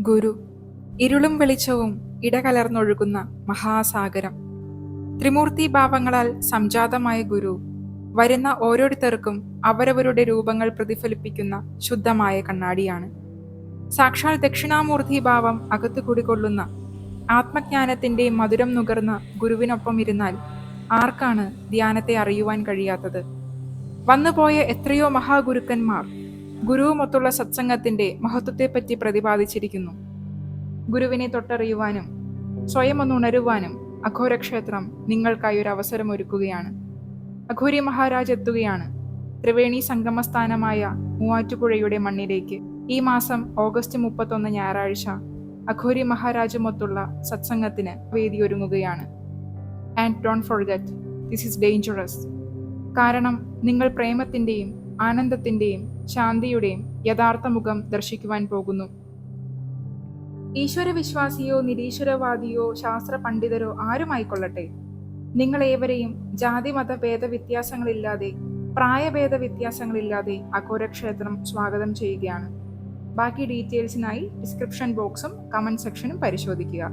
ഗുരു ഇരുളും വെളിച്ചവും ഇടകലർന്നൊഴുകുന്ന മഹാസാഗരം. ത്രിമൂർത്തി ഭാവങ്ങളാൽ സംജാതമായ ഗുരു വരുന്ന ഓരോരുത്തർക്കും അവരവരുടെ രൂപങ്ങൾ പ്രതിഫലിപ്പിക്കുന്ന ശുദ്ധമായ കണ്ണാടിയാണ്. സാക്ഷാൽ ദക്ഷിണാമൂർത്തി ഭാവം അകത്തു കുടികൊള്ളുന്ന ആത്മജ്ഞാനത്തിന്റെ മധുരം നുകർന്ന ഗുരുവിനൊപ്പം ഇരുന്നാൽ ആർക്കാണ് ധ്യാനത്തെ അറിയുവാൻ കഴിയാത്തത്? വന്നുപോയ എത്രയോ മഹാഗുരുക്കന്മാർ ഗുരുവുമൊത്തുള്ള സത്സംഗത്തിന്റെ മഹത്വത്തെപ്പറ്റി പ്രതിപാദിച്ചിരിക്കുന്നു. ഗുരുവിനെ തൊട്ടറിയുവാനും സ്വയം ഒന്ന് ഉണരുവാനും അഘോരക്ഷേത്രം നിങ്ങൾക്കായി ഒരു അവസരം ഒരുക്കുകയാണ് അഘോരി മഹാരാജ് എത്തുകയാണ്. ത്രിവേണി സംഗമസ്ഥാനമായ മൂവാറ്റുപുഴയുടെ മണ്ണിലേക്ക് ഈ മാസം ഓഗസ്റ്റ് മുപ്പത്തൊന്ന് ഞായറാഴ്ച അഘോരി മഹാരാജുമൊത്തുള്ള സത്സംഗത്തിന് വേദിയൊരുങ്ങുകയാണ്. And don't forget this is dangerous കാരണം നിങ്ങൾ പ്രേമത്തിന്റെയും ആനന്ദത്തിന്റെയും ശാന്തിയുടെയും യഥാർത്ഥ മുഖം ദർശിക്കുവാൻ പോകുന്നു. ഈശ്വരവിശ്വാസിയോ നിരീശ്വരവാദിയോ ശാസ്ത്ര പണ്ഡിതരോ ആരുമായിക്കൊള്ളട്ടെ? നിങ്ങളേവരെയും ജാതിമത ഭേദവ്യത്യാസങ്ങളില്ലാതെ പ്രായഭേദ വ്യത്യാസങ്ങളില്ലാതെ അഘോരക്ഷേത്രം സ്വാഗതം ചെയ്യുകയാണ്. ബാക്കി ഡീറ്റെയിൽസിനായി ഡിസ്ക്രിപ്ഷൻ ബോക്സും കമന്റ് സെക്ഷനും പരിശോധിക്കുക.